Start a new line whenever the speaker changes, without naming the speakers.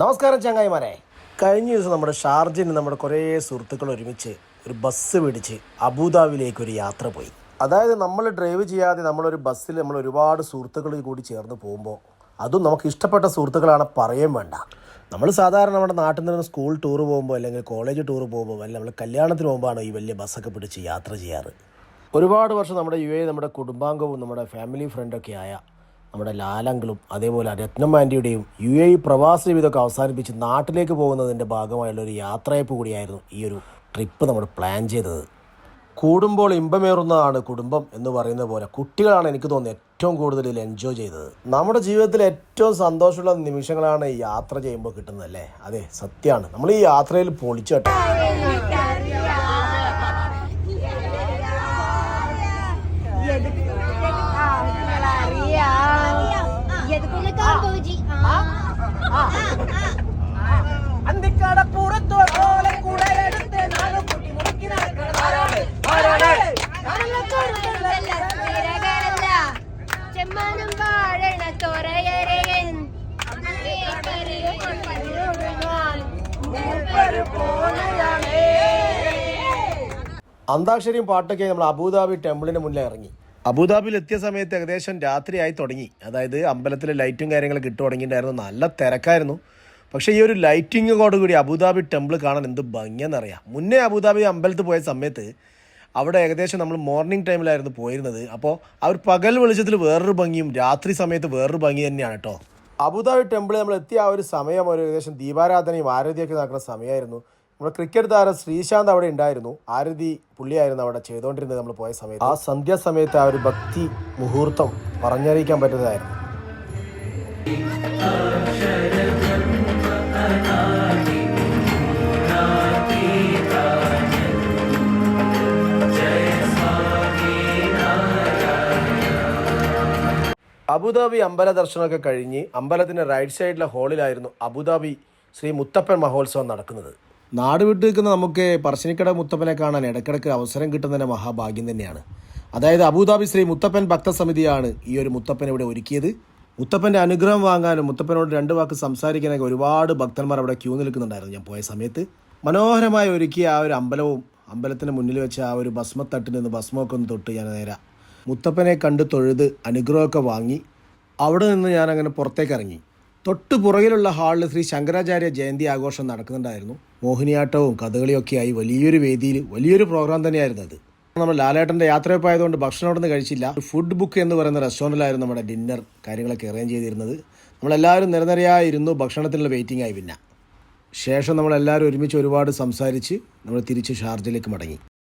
നമസ്കാരം ചങ്ങായിമാരെ. കഴിഞ്ഞ ദിവസം നമ്മുടെ ഷാർജിന് നമ്മുടെ കുറേ സുഹൃത്തുക്കൾ ഒരുമിച്ച് ഒരു ബസ് പിടിച്ച് അബുദാബിയിലേക്ക് ഒരു യാത്ര പോയി. അതായത് നമ്മൾ ഡ്രൈവ് ചെയ്യാതെ നമ്മളൊരു ബസ്സിൽ നമ്മൾ ഒരുപാട് സുഹൃത്തുക്കൾ കൂടി ചേർന്ന് പോകുമ്പോൾ അതും നമുക്ക് ഇഷ്ടപ്പെട്ട സുഹൃത്തുക്കളാണ് പറയാൻ വേണ്ട. നമ്മൾ സാധാരണ നമ്മുടെ നാട്ടിൽ നിന്ന് സ്കൂൾ ടൂർ പോകുമ്പോൾ അല്ലെങ്കിൽ കോളേജ് ടൂർ പോകുമ്പോൾ അല്ലെങ്കിൽ നമ്മൾ കല്യാണത്തിന് പോകുമ്പോഴാണ് ഈ വലിയ ബസ്സൊക്കെ പിടിച്ച് യാത്ര ചെയ്യാറ്. ഒരുപാട് വർഷം നമ്മുടെ യു എ നമ്മുടെ കുടുംബാംഗവും നമ്മുടെ ഫാമിലി ഫ്രണ്ടൊക്കെ ആയ നമ്മുടെ ലാലങ്കളും അതേപോലെ രത്നം ആന്റിയുടെയും യു എ പ്രവാസ ജീവിതമൊക്കെ അവസാനിപ്പിച്ച് നാട്ടിലേക്ക് പോകുന്നതിന്റെ ഭാഗമായുള്ള ഒരു യാത്രയപ്പ് കൂടിയായിരുന്നു ഈ ഒരു ട്രിപ്പ് നമ്മൾ പ്ലാൻ ചെയ്തത്. കൂടുമ്പോൾ ഇമ്പമേറുന്നതാണ് കുടുംബം എന്ന് പറയുന്ന പോലെ കുട്ടികളാണ് എനിക്ക് തോന്നുന്നത് ഏറ്റവും കൂടുതൽ എൻജോയ് ചെയ്തത്. നമ്മുടെ ജീവിതത്തിൽ ഏറ്റവും സന്തോഷമുള്ള നിമിഷങ്ങളാണ് യാത്ര ചെയ്യുമ്പോൾ കിട്ടുന്നത് അല്ലേ? അതെ സത്യമാണ്. നമ്മൾ ഈ യാത്രയിൽ പൊളിച്ചു കേട്ടോ
ചെമ്മാനം വാഴണ തൊറയരകൻ
അന്താക്ഷരിയും പാട്ടൊക്കെ നമ്മൾ അബുദാബി ടെമ്പിളിന് മുന്നിൽ ഇറങ്ങി. അബുദാബിയിൽ എത്തിയ സമയത്ത് ഏകദേശം രാത്രിയായി തുടങ്ങി. അതായത് അമ്പലത്തിലെ ലൈറ്റും കാര്യങ്ങളൊക്കെ കിട്ടു തുടങ്ങിയിട്ടുണ്ടായിരുന്നു. നല്ല തിരക്കായിരുന്നു. പക്ഷേ ഈ ഒരു ലൈറ്റിങ്ങോടുകൂടി അബുദാബി ടെമ്പിൾ കാണാൻ എന്ത് ഭംഗിയെന്നറിയാം. മുന്നേ അബുദാബി അമ്പലത്തിൽ പോയ സമയത്ത് അവിടെ ഏകദേശം നമ്മൾ മോർണിംഗ് ടൈമിലായിരുന്നു പോയിരുന്നത്. അപ്പോൾ അവർ പകൽ വെളിച്ചത്തിൽ വേറൊരു ഭംഗിയും രാത്രി സമയത്ത് വേറൊരു ഭംഗി തന്നെയാണ് കേട്ടോ. അബുദാബി ടെമ്പിൾ നമ്മൾ എത്തിയ ആ ഒരു സമയം ഒരു ഏകദേശം ദീപാരാധനയും ആരതിയൊക്കെ നടക്കുന്ന സമയമായിരുന്നു. നമ്മുടെ ക്രിക്കറ്റ് താരം ശ്രീശാന്ത് അവിടെ ഉണ്ടായിരുന്നു. ആരതി പുള്ളിയായിരുന്നു അവിടെ ചെയ്തുകൊണ്ടിരുന്നത് നമ്മൾ പോയ സമയത്ത്. ആ സന്ധ്യാസമയത്ത് ആ ഒരു ഭക്തി മുഹൂർത്തം പറഞ്ഞറിയിക്കാൻ പറ്റുന്നതായിരുന്നു. അബുദാബി അമ്പല ദർശനമൊക്കെ കഴിഞ്ഞ് അമ്പലത്തിന്റെ റൈറ്റ് സൈഡിലെ ഹാളിലായിരുന്നു അബുദാബി ശ്രീ മുത്തപ്പൻ മഹോത്സവം നടക്കുന്നത്. നാട് വിട്ടു നിൽക്കുന്ന നമുക്ക് പറശ്ശിനിക്കട മുത്തപ്പനെ കാണാൻ ഇടയ്ക്കിടയ്ക്ക് അവസരം കിട്ടുന്നതിന് മഹാഭാഗ്യം തന്നെയാണ്. അതായത് അബുദാബി ശ്രീ മുത്തപ്പൻ ഭക്തസമിതിയാണ് ഈ ഒരു മുത്തപ്പൻ ഇവിടെ ഒരുക്കിയത്. മുത്തപ്പന്റെ അനുഗ്രഹം വാങ്ങാനും മുത്തപ്പനോട് രണ്ട് വാക്ക് സംസാരിക്കാനൊക്കെ ഒരുപാട് ഭക്തന്മാർ അവിടെ ക്യൂ നിൽക്കുന്നുണ്ടായിരുന്നു ഞാൻ പോയ സമയത്ത്. മനോഹരമായി ഒരുക്കിയ ആ ഒരു അമ്പലവും അമ്പലത്തിന് മുന്നിൽ വെച്ച ആ ഒരു ഭസ്മത്തട്ടിൽ നിന്ന് ഭസ്മമൊക്കെ ഒന്ന് തൊട്ട് ഞാൻ നേരെ മുത്തപ്പനെ കണ്ട് തൊഴുത് അനുഗ്രഹമൊക്കെ വാങ്ങി. അവിടെ നിന്ന് ഞാൻ അങ്ങനെ പുറത്തേക്ക് ഇറങ്ങി. തൊട്ട് പുറകിലുള്ള ഹാളിൽ ശ്രീ ശങ്കരാചാര്യ ജയന്തി ആഘോഷം നടക്കുന്നുണ്ടായിരുന്നു. മോഹിനിയാട്ടവും കഥകളിയൊക്കെയായി വലിയൊരു വേദിയിൽ വലിയൊരു പ്രോഗ്രാം തന്നെയായിരുന്നു അത്. നമ്മൾ ലാലേട്ടന്റെ യാത്രയപ്പായതുകൊണ്ട് ഭക്ഷണം അവിടെ നിന്ന് കഴിച്ചില്ല ഫുഡ് ബുക്ക് എന്ന് പറയുന്ന റെസ്റ്റോറന്റിലായിരുന്നു നമ്മുടെ ഡിന്നർ കാര്യങ്ങളൊക്കെ അറേഞ്ച് ചെയ്തിരുന്നത്. നമ്മളെല്ലാവരും നിരനിരയായിരുന്നു ഭക്ഷണത്തിനുള്ള വെയിറ്റിംഗ് ആയി പിന്നെ. ശേഷം നമ്മളെല്ലാവരും ഒരുമിച്ച് ഒരുപാട് സംസാരിച്ച് നമ്മൾ തിരിച്ച് ഷാർജയിലേക്ക് മടങ്ങി.